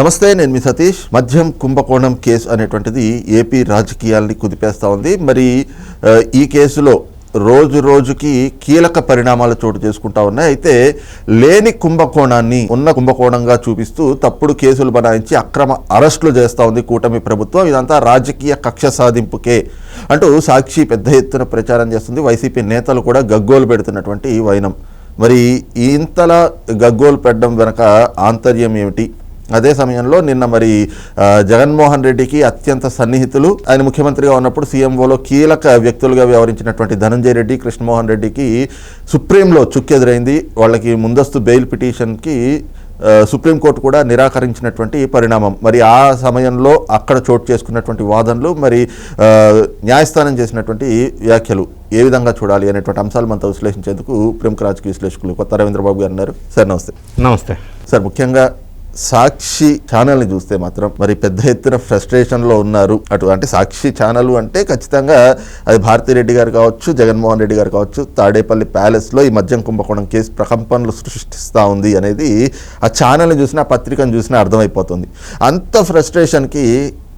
నమస్తే నేను మీ సతీష్. మద్యం కుంభకోణం కేసు అనేటువంటిది ఏపీ రాజకీయాల్ని కుదిపేస్తూ ఉంది. మరి ఈ కేసులో రోజు రోజుకి కీలక పరిణామాలు చోటు చేసుకుంటా ఉన్నాయి. అయితే లేని కుంభకోణాన్ని ఉన్న కుంభకోణంగా చూపిస్తూ తప్పుడు కేసులు బనాయించి అక్రమ అరెస్టులు చేస్తూ ఉంది కూటమి ప్రభుత్వం. ఇదంతా రాజకీయ కక్ష సాధింపుకే అంటూ సాక్షి పెద్ద ఎత్తున ప్రచారం చేస్తుంది. వైసీపీ నేతలు కూడా గగ్గోలు పెడుతున్నటువంటి వైనం. మరి ఇంతలా గగ్గోలు పెట్టడం వెనక ఆంతర్యం ఏమిటి? అదే సమయంలో నిన్న మరి జగన్మోహన్ రెడ్డికి అత్యంత సన్నిహితులు. ఆయన ముఖ్యమంత్రిగా ఉన్నప్పుడు సీఎంఓలో కీలక వ్యక్తులుగా వ్యవహరించినటువంటి ధనంజయ రెడ్డి కృష్ణమోహన్ రెడ్డికి సుప్రీంలో చుక్కెదురైంది. వాళ్ళకి ముందస్తు బెయిల్ పిటిషన్కి సుప్రీంకోర్టు కూడా నిరాకరించినటువంటి పరిణామం. మరి ఆ సమయంలో అక్కడ చోటు చేసుకున్నటువంటి వాదనలు మరి న్యాయస్థానం చేసినటువంటి వ్యాఖ్యలు ఏ విధంగా చూడాలి అనేటువంటి అంశాలు మనతో విశ్లేషించేందుకు ప్రముఖ రాజకీయ విశ్లేషకులు కొత్త రవీంద్రబాబు గారు ఉన్నారు. సార్ నమస్తే. నమస్తే. సార్ ముఖ్యంగా సాక్షి ఛానల్ని చూస్తే మాత్రం మరి పెద్ద ఎత్తున ఫ్రస్ట్రేషన్లో ఉన్నారు. అటు అంటే సాక్షి ఛానల్ అంటే ఖచ్చితంగా అది భారతిరెడ్డి గారు కావచ్చు జగన్మోహన్ రెడ్డి గారు కావచ్చు తాడేపల్లి ప్యాలెస్లో ఈ మద్యం కుంభకోణం కేసు ప్రకంపనలు సృష్టిస్తూ ఉంది అనేది ఆ ఛానల్ని చూసినా ఆ పత్రికను చూసినా అర్థమైపోతుంది. అంత ఫ్రస్ట్రేషన్కి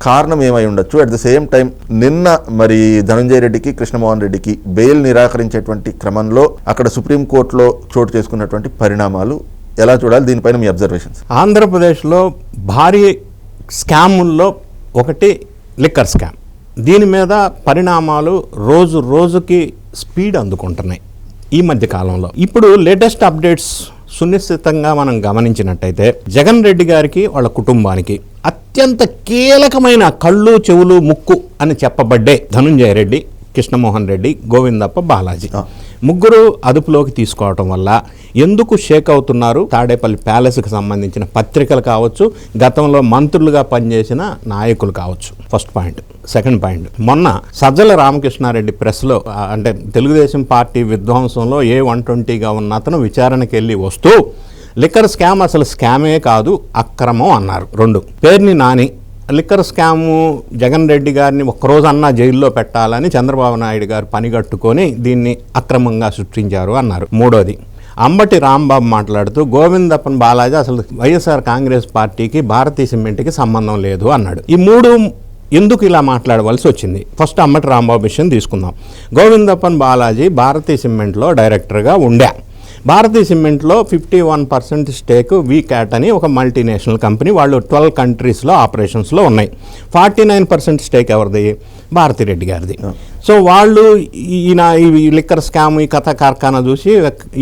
కారణం ఏమై ఉండొచ్చు? అట్ ద సేమ్ టైం నిన్న మరి ధనంజయ రెడ్డికి కృష్ణమోహన్ రెడ్డికి బెయిల్ నిరాకరించేటువంటి క్రమంలో అక్కడ సుప్రీంకోర్టులో చోటు చేసుకున్నటువంటి పరిణామాలు ఎలా చూడాలి? దీనిపైన మీ అబ్జర్వేషన్స్ ఆంధ్రప్రదేశ్లో భారీ స్కాముల్లో ఒకటి లిక్కర్ స్కామ్ దీని మీద పరిణామాలు రోజు రోజుకి స్పీడ్ అందుకుంటున్నాయి ఈ మధ్య కాలంలో. ఇప్పుడు లేటెస్ట్ అప్డేట్స్ సునిశ్చితంగా మనం గమనించినట్టయితే జగన్ రెడ్డి గారికి వాళ్ళ కుటుంబానికి అత్యంత కీలకమైన కళ్ళు చెవులు ముక్కు అని చెప్పబడ్డే ధనుంజయ రెడ్డి కృష్ణమోహన్ రెడ్డి గోవిందప్ప బాలాజీ. ముగ్గురు అదుపులోకి తీసుకోవటం వల్ల ఎందుకు షేక్ అవుతున్నారు? తాడేపల్లి ప్యాలెస్కి సంబంధించిన పత్రికలు కావచ్చు గతంలో మంత్రులుగా పనిచేసిన నాయకులు కావచ్చు. ఫస్ట్ పాయింట్ సెకండ్ పాయింట్ మొన్న సజ్జల రామకృష్ణారెడ్డి ప్రెస్లో అంటే తెలుగుదేశం పార్టీ విధ్వంసంలో ఏ వన్ ట్వంటీగా ఉన్న అతను విచారణకి వెళ్ళి వస్తూ లిక్కర్ స్కామ్ అసలు స్కామే కాదు అక్రమం అన్నారు. రెండు. పేర్ని నాని లిక్కర్ స్కాము జగన్ రెడ్డి గారిని ఒక్కరోజు అన్నా జైల్లో పెట్టాలని చంద్రబాబు నాయుడు గారు పనిగట్టుకొని దీన్ని అక్రమంగా సృష్టించారు అన్నారు. మూడోది అంబటి రాంబాబు మాట్లాడుతూ గోవిందప్పన్ బాలాజీ అసలు వైఎస్ఆర్ కాంగ్రెస్ పార్టీకి భారతీయ సిమెంట్కి సంబంధం లేదు అన్నాడు. ఈ మూడు ఎందుకు ఇలా మాట్లాడవలసి వచ్చింది? ఫస్ట్ అంబటి రాంబాబు విషయం తీసుకుందాం. గోవిందప్పన్ బాలాజీ భారతీయ సిమెంట్లో డైరెక్టర్గా ఉండే. భారతీయ సిమెంట్లో fifty one percent stake Vicat అని ఒక మల్టీనేషనల్ కంపెనీ వాళ్ళు ట్వెల్వ్ కంట్రీస్లో ఆపరేషన్స్లో ఉన్నాయి. ఫార్టీ నైన్ పర్సెంట్ స్టేక్ ఎవరిది? భారతిరెడ్డి గారిది. సో వాళ్ళు ఈయన ఈ లిక్కర్ స్కామ్ ఈ కథ కార్ఖానా చూసి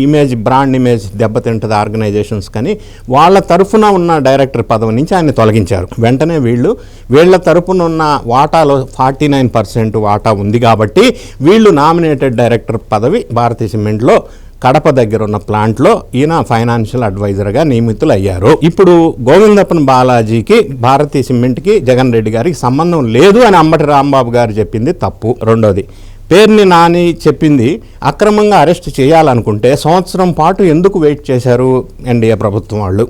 ఇమేజ్ బ్రాండ్ ఇమేజ్ దెబ్బతింటుంది ఆర్గనైజేషన్స్ కానీ వాళ్ళ తరఫున ఉన్న డైరెక్టర్ పదవి నుంచి ఆయన తొలగించారు. వెంటనే వీళ్ళు వీళ్ళ తరఫున ఉన్న వాటాలో ఫార్టీ నైన్ పర్సెంట్ వాటా ఉంది కాబట్టి వీళ్ళు నామినేటెడ్ డైరెక్టర్ పదవి భారతీయ సిమెంట్లో కడప దగ్గర ఉన్న ప్లాంట్లో ఈయన ఫైనాన్షియల్ అడ్వైజర్గా నియమితులు అయ్యారు ఇప్పుడు గోవిందప్పన్ బాలాజీకి భారతీయ సిమెంట్కి జగన్ రెడ్డి గారికి సంబంధం లేదు అని అంబటి రాంబాబు గారు చెప్పింది తప్పు. రెండోది పేరుని నాని చెప్పింది అక్రమంగా అరెస్ట్ చేయాలనుకుంటే సంవత్సరం పాటు ఎందుకు వెయిట్ చేశారు ఎన్డీఏ ప్రభుత్వం వాళ్ళు?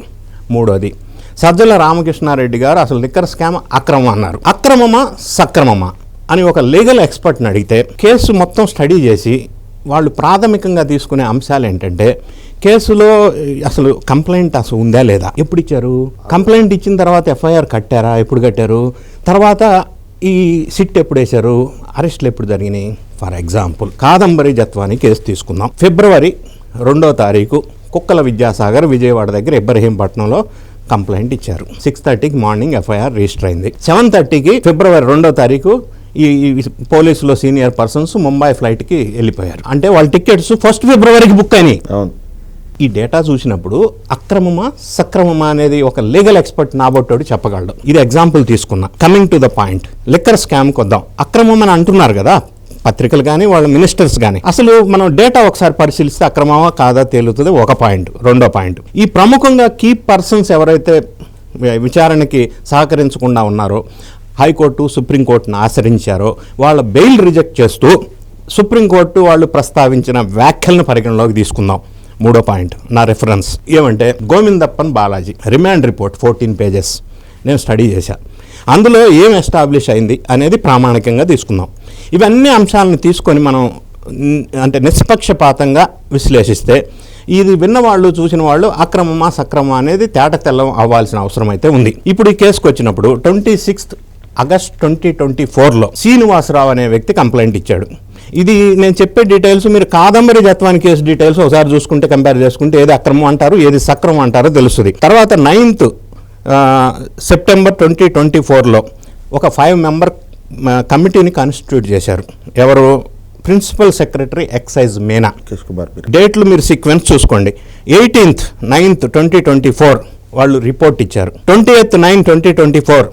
మూడోది సజ్జల రామకృష్ణారెడ్డి గారు అసలు లిక్కర్ స్కామ్ అక్రమం అన్నారు. అక్రమమా సక్రమమా అని ఒక లీగల్ ఎక్స్పర్ట్ని అడిగితే కేసు మొత్తం స్టడీ చేసి వాళ్ళు ప్రాథమికంగా తీసుకునే అంశాలు ఏంటంటే కేసులో అసలు కంప్లైంట్ అసలు ఉందా లేదా? ఎప్పుడు ఇచ్చారు? కంప్లైంట్ ఇచ్చిన తర్వాత ఎఫ్ఐఆర్ కట్టారా? ఎప్పుడు కట్టారు? తర్వాత ఈ సిట్ ఎప్పుడు వేశారు? అరెస్టులు ఎప్పుడు జరిగినాయి? For example Kadambari Jatwani case తీసుకుందాం. ఫిబ్రవరి రెండో తారీఖు కుక్కల విద్యాసాగర్ విజయవాడ దగ్గర ఇబ్రహీంపట్నంలో కంప్లైంట్ ఇచ్చారు. సిక్స్ థర్టీకి మార్నింగ్ ఎఫ్ఐఆర్ రిజిస్టర్ అయింది. సెవెన్ థర్టీకి ఫిబ్రవరి రెండో తారీఖు ఈ పోలీసులో సీనియర్ పర్సన్స్ ముంబై ఫ్లైట్కి వెళ్ళిపోయారు. అంటే వాళ్ళ టికెట్స్ ఫస్ట్ ఫిబ్రవరికి బుక్ అయినాయి. ఈ డేటా చూసినప్పుడు అక్రమమా సక్రమమా అనేది ఒక లీగల్ ఎక్స్పర్ట్ నాబొట్టోడు చెప్పగలడు. ఇది ఎగ్జాంపుల్ తీసుకున్నా. Coming to the point liquor scam కొద్దాం. అక్రమం అని అంటున్నారు కదా. పత్రికలు కానీ వాళ్ళ మినిస్టర్స్ కానీ అసలు మనం డేటా ఒకసారి పరిశీలిస్తే అక్రమమా కాదా తేలుతుంది ఒక పాయింట్ రెండో పాయింట్. ఈ ప్రముఖంగా కీ పర్సన్స్ ఎవరైతే విచారణకి సహకరించకుండా ఉన్నారో హైకోర్టు సుప్రీంకోర్టును ఆశ్రయించారో. వాళ్ళ బెయిల్ రిజెక్ట్ చేస్తూ సుప్రీంకోర్టు వాళ్ళు ప్రస్తావించిన వ్యాఖ్యలను పరిగణలోకి తీసుకుందాం. మూడో పాయింట్ నా రెఫరెన్స్ ఏమంటే Govindappan Balaji remand report fourteen pages నేను స్టడీ చేశా. అందులో ఏం ఎస్టాబ్లిష్ అయింది అనేది ప్రామాణికంగా తీసుకుందాం. ఇవన్నీ అంశాలను తీసుకొని మనం అంటే నిష్పక్షపాతంగా విశ్లేషిస్తే ఇది విన్నవాళ్ళు చూసిన వాళ్ళు అక్రమమా సక్రమా అనేది తేట తెల్లం అవ్వాల్సిన అవసరం అయితే ఉంది. ఇప్పుడు ఈ కేసుకు వచ్చినప్పుడు twenty sixth August twenty twenty ఫోర్లో శ్రీనివాసరావు అనే వ్యక్తి కంప్లైంట్ ఇచ్చాడు. ఇది నేను చెప్పే డీటెయిల్స్ మీరు కాదంబరి జత్వాని కేసు డీటెయిల్స్ ఒకసారి చూసుకుంటే కంపేర్ చేసుకుంటే ఏది అక్రమం అంటారు ఏది సక్రమం అంటారో తెలుస్తుంది. తర్వాత నైన్త్ సెప్టెంబర్ ట్వంటీ ట్వంటీ ఫోర్లో ఒక ఫైవ్ మెంబర్ కమిటీని కాన్స్టిట్యూట్ చేశారు. ఎవరు? Principal secretary excise Meena. డేట్లు మీరు సీక్వెన్స్ చూసుకోండి. Eighteenth ninth twenty twenty four వాళ్ళు రిపోర్ట్ ఇచ్చారు. Twenty eighth nine twenty twenty four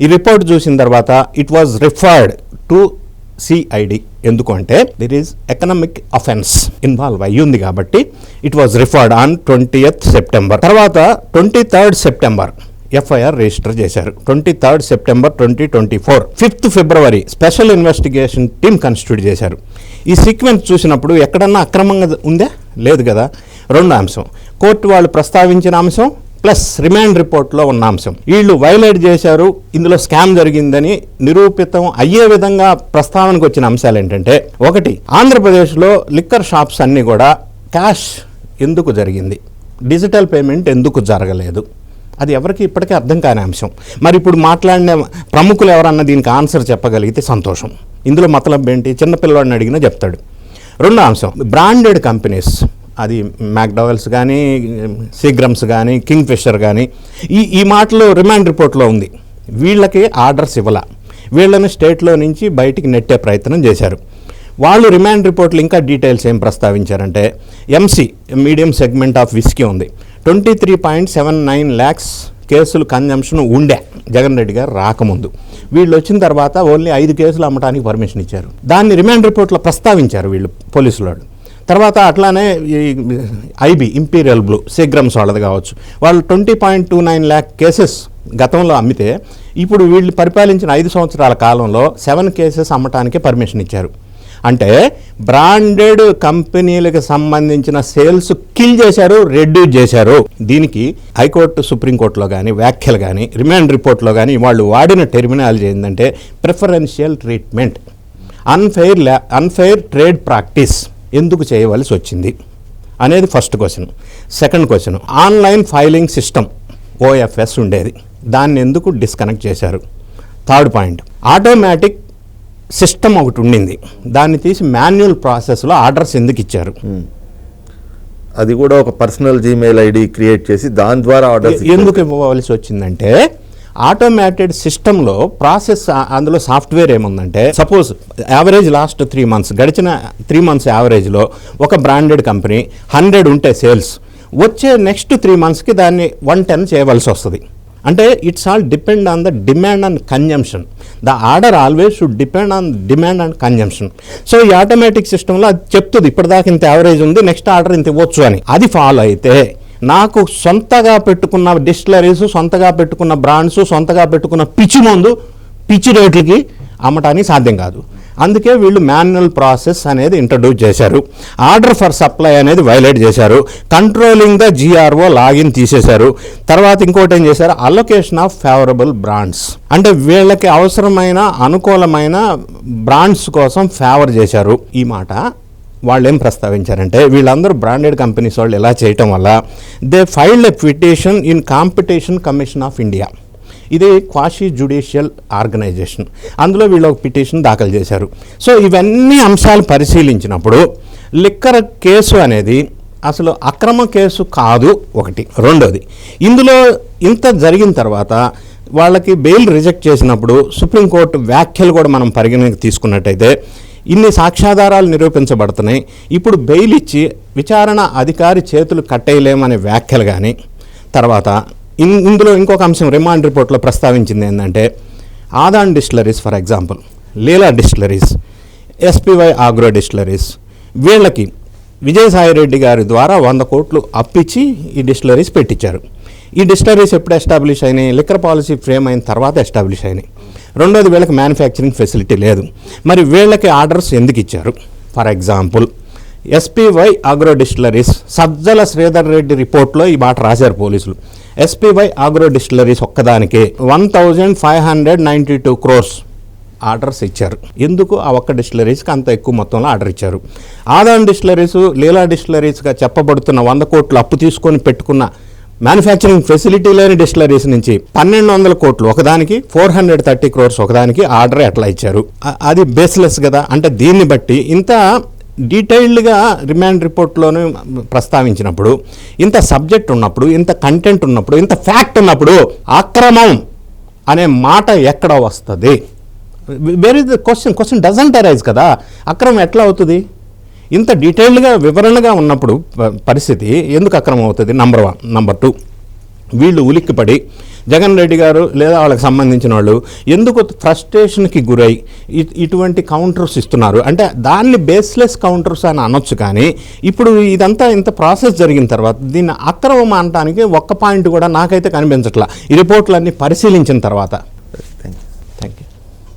ఈ రిపోర్ట్ చూసిన తర్వాత it was referred to CID ఎందుకు అంటే there is economic offence involve అయ్యి ఉంది కాబట్టి it was referred on twenty September తర్వాత twenty third September FIR register చేశారు. Twenty third September twenty twenty four fifth February special investigation team constitute చేశారు. ఈ sequence చూసినప్పుడు ఎక్కడన్నా అక్రమంగా ఉందా? లేదు కదా? రెండు అంశం. కోర్టు వాళ్ళు ప్రస్తావించిన అంశం ప్లస్ రిమాండ్ రిపోర్ట్లో ఉన్న అంశం. వీళ్ళు వైలేట్ చేశారు ఇందులో స్కామ్ జరిగిందని నిరూపితం అయ్యే విధంగా ప్రస్తావనకు వచ్చిన అంశాలు ఏంటంటే ఒకటి ఆంధ్రప్రదేశ్లో లిక్కర్ షాప్స్ అన్నీ కూడా క్యాష్ ఎందుకు జరిగింది? డిజిటల్ పేమెంట్ ఎందుకు జరగలేదు? అది ఎవరికి ఇప్పటికీ అర్థం కాని అంశం. మరి ఇప్పుడు మాట్లాడిన ప్రముఖులు ఎవరన్నా దీనికి ఆన్సర్ చెప్పగలిగితే సంతోషం. ఇందులో మతలబ్ ఏంటి? చిన్నపిల్లవాడిని అడిగినా చెప్తాడు. రెండో అంశం బ్రాండెడ్ కంపెనీస్ అది మ్యాక్డవెల్స్ కానీ సీగ్రమ్స్ కానీ కింగ్ ఫిషర్ కానీ ఈ ఈ మాటలు రిమాండ్ రిపోర్ట్లో ఉంది. వీళ్ళకి ఆర్డర్స్ ఇవ్వాల. వీళ్ళని స్టేట్లో నుంచి బయటికి నెట్టే ప్రయత్నం చేశారు. వాళ్ళు రిమాండ్ రిపోర్ట్లు ఇంకా డీటెయిల్స్ ఏం ప్రస్తావించారంటే MC medium segment of whisky ఉంది. Twenty three point seven nine lakhs కేసులు కన్జంప్షన్ ఉండే జగన్ రెడ్డి గారు రాకముందు. వీళ్ళు వచ్చిన తర్వాత ఓన్లీ ఐదు కేసులు అమ్మటానికి పర్మిషన్ ఇచ్చారు. దాన్ని రిమాండ్ రిపోర్ట్లో ప్రస్తావించారు వీళ్ళు పోలీసులు వాళ్ళు తర్వాత అట్లానే ఈ ఐబీ ఇంపీరియల్ బ్లూ సిగ్రమ్స్ వాళ్ళది కావచ్చు. వాళ్ళు twenty point two nine lakh cases గతంలో అమ్మితే ఇప్పుడు వీళ్ళు పరిపాలించిన ఐదు సంవత్సరాల కాలంలో సెవెన్ కేసెస్ అమ్మటానికి పర్మిషన్ ఇచ్చారు. అంటే బ్రాండెడ్ కంపెనీలకు సంబంధించిన సేల్స్ కిల్ చేశారు రెడ్యూస్ చేశారు. దీనికి హైకోర్టు సుప్రీంకోర్టులో కానీ వ్యాఖ్యలు కానీ రిమాండ్ రిపోర్ట్లో కానీ వాళ్ళు వాడిన టెర్మినాలజీ ఏంటంటే ప్రిఫరెన్షియల్ ట్రీట్మెంట్ అన్ఫెయిర్ ల్యా అన్ఫెయిర్ ట్రేడ్ ప్రాక్టీస్ ఎందుకు చేయవలసి వచ్చింది? అనేది first question second question online filing system OFS ఉండేది. దాన్ని ఎందుకు డిస్కనెక్ట్ చేశారు? థర్డ్ పాయింట్ ఆటోమేటిక్ సిస్టమ్ ఒకటి ఉండింది. దాన్ని తీసి మాన్యువల్ ప్రాసెస్లో ఆర్డర్స్ ఎందుకు ఇచ్చారు? అది కూడా ఒక పర్సనల్ జీమెయిల్ ఐడి క్రియేట్ చేసి దాని ద్వారా ఆర్డర్స్ ఎందుకు ఇవ్వవలసి వచ్చిందంటే ఆటోమేటెడ్ సిస్టంలో ప్రాసెస్ అందులో సాఫ్ట్వేర్ ఏముందంటే suppose average last three months గడిచిన త్రీ మంత్స్ యావరేజ్లో ఒక బ్రాండెడ్ కంపెనీ హండ్రెడ్ ఉంటే సేల్స్ వచ్చే నెక్స్ట్ త్రీ మంత్స్కి దాన్ని వన్ టెన్ చేయవలసి వస్తుంది. అంటే it's all depend on the demand and consumption the order always should depend on demand and consumption so ఈ ఆటోమేటిక్ సిస్టంలో అది చెప్తుంది ఇప్పటిదాకా ఇంత యావరేజ్ ఉంది నెక్స్ట్ ఆర్డర్ ఇంత ఇవ్వచ్చు అని. అది ఫాలో అయితే నాకు సొంతగా పెట్టుకున్న డిస్టిలరీస్ సొంతగా పెట్టుకున్న బ్రాండ్స్ సొంతగా పెట్టుకున్న పిచ్చి మందు పిచ్చి రేట్లకి అమ్మటానికి సాధ్యం కాదు. అందుకే వీళ్ళు మాన్యువల్ ప్రాసెస్ అనేది ఇంట్రడ్యూస్ చేశారు. ఆర్డర్ ఫర్ సప్లై అనేది వైలేట్ చేశారు. కంట్రోలింగ్ ద జిఆర్ఓ లాగిన్ తీసేశారు. తర్వాత ఇంకోటి ఏం చేశారు? అలొకేషన్ ఆఫ్ ఫేవరబుల్ బ్రాండ్స్ అంటే వీళ్ళకి అవసరమైన అనుకూలమైన బ్రాండ్స్ కోసం ఫేవర్ చేశారు. ఈ మాట వాళ్ళు ఏం ప్రస్తావించారంటే వీళ్ళందరూ బ్రాండెడ్ కంపెనీస్ వాళ్ళు ఇలా చేయటం వల్ల they filed a petition in competition commission of India ఇది క్వాషీ జుడిషియల్ ఆర్గనైజేషన్ అందులో వీళ్ళు ఒక పిటిషన్ దాఖలు చేశారు. సో ఇవన్నీ అంశాలు పరిశీలించినప్పుడు లిక్కర్ కేసు అనేది అసలు అక్రమ కేసు కాదు ఒకటి. రెండోది ఇందులో ఇంత జరిగిన తర్వాత వాళ్ళకి బెయిల్ రిజెక్ట్ చేసినప్పుడు సుప్రీంకోర్టు వ్యాఖ్యలు కూడా మనం పరిగణనకి తీసుకున్నట్టయితే ఇన్ని సాక్ష్యాధారాలు నిరూపించబడుతున్నాయి. ఇప్పుడు బెయిల్ ఇచ్చి విచారణ అధికారి చేతులు కట్టేయలేమనే వ్యాఖ్యలు కానీ తర్వాత ఇన్- ఇందులో ఇంకొక అంశం రిమాండ్ రిపోర్ట్లో ప్రస్తావించింది ఏంటంటే Adan distilleries for example Leela distilleries SPY agro distilleries వీళ్ళకి విజయసాయిరెడ్డి గారి ద్వారా వంద కోట్లు అప్పిచ్చి ఈ డిస్టిలరీస్ పెట్టించారు ఈ డిస్టిలరీస్ ఎప్పుడు ఎస్టాబ్లిష్ అయినాయి? లిక్కర్ పాలసీ ఫ్రేమ్ అయిన తర్వాత ఎస్టాబ్లిష్ అయినాయి. రెండోది వీళ్ళకి మ్యానుఫ్యాక్చరింగ్ ఫెసిలిటీ లేదు. మరి వీళ్ళకి ఆర్డర్స్ ఎందుకు ఇచ్చారు? For example SPY agro distilleries Sajjala Sridhar Reddy రిపోర్ట్లో ఈ మాట రాశారు పోలీసులు. ఎస్పీవై ఆగ్రో డిస్టిలరీస్ ఒక్కదానికి one thousand five hundred ninety two crores orders ఇచ్చారు. ఎందుకు ఆ ఒక్క డిస్టిలరీస్కి అంత ఎక్కువ మొత్తంలో ఆర్డర్ ఇచ్చారు? ఆదాన్ డిస్టిలరీస్ లీలా డిస్టిలరీస్గా చెప్పబడుతున్న వంద కోట్లు అప్పు తీసుకొని పెట్టుకున్న మ్యానుఫ్యాక్చరింగ్ ఫెసిలిటీ లేని డిస్టిలరీస్ నుంచి పన్నెండు వందల కోట్లు ఒకదానికి ఫోర్ హండ్రెడ్ థర్టీ క్రోర్స్ ఒకదానికి ఆర్డర్ ఎట్లా ఇచ్చారు. అది బేస్లెస్ కదా? అంటే దీన్ని బట్టి ఇంత డీటెయిల్డ్గా రిమాండ్ రిపోర్ట్లోనే ప్రస్తావించినప్పుడు ఇంత సబ్జెక్ట్ ఉన్నప్పుడు ఇంత కంటెంట్ ఉన్నప్పుడు ఇంత ఫ్యాక్ట్ ఉన్నప్పుడు అక్రమం అనే మాట ఎక్కడ వస్తుంది? Where is the question question doesn't arise కదా? అక్రమం ఎట్లా అవుతుంది? ఇంత డీటెయిల్డ్గా వివరణగా ఉన్నప్పుడు పరిస్థితి ఎందుకు అక్రమం అవుతుంది నంబర్ వన్ నంబర్ టూ వీళ్ళు ఉలిక్కిపడి జగన్ రెడ్డి గారు లేదా వాళ్ళకి సంబంధించిన వాళ్ళు ఎందుకు ఫ్రస్ట్రేషన్కి గురై ఇటువంటి కౌంటర్స్ ఇస్తున్నారు? అంటే దాన్ని బేస్లెస్ కౌంటర్స్ అని అనొచ్చు కానీ ఇప్పుడు ఇదంతా ఇంత ప్రాసెస్ జరిగిన తర్వాత దీన్ని అక్రమం అనటానికి ఒక్క పాయింట్ కూడా నాకైతే కనిపించట్లా. ఈ రిపోర్ట్లన్నీ పరిశీలించిన తర్వాత.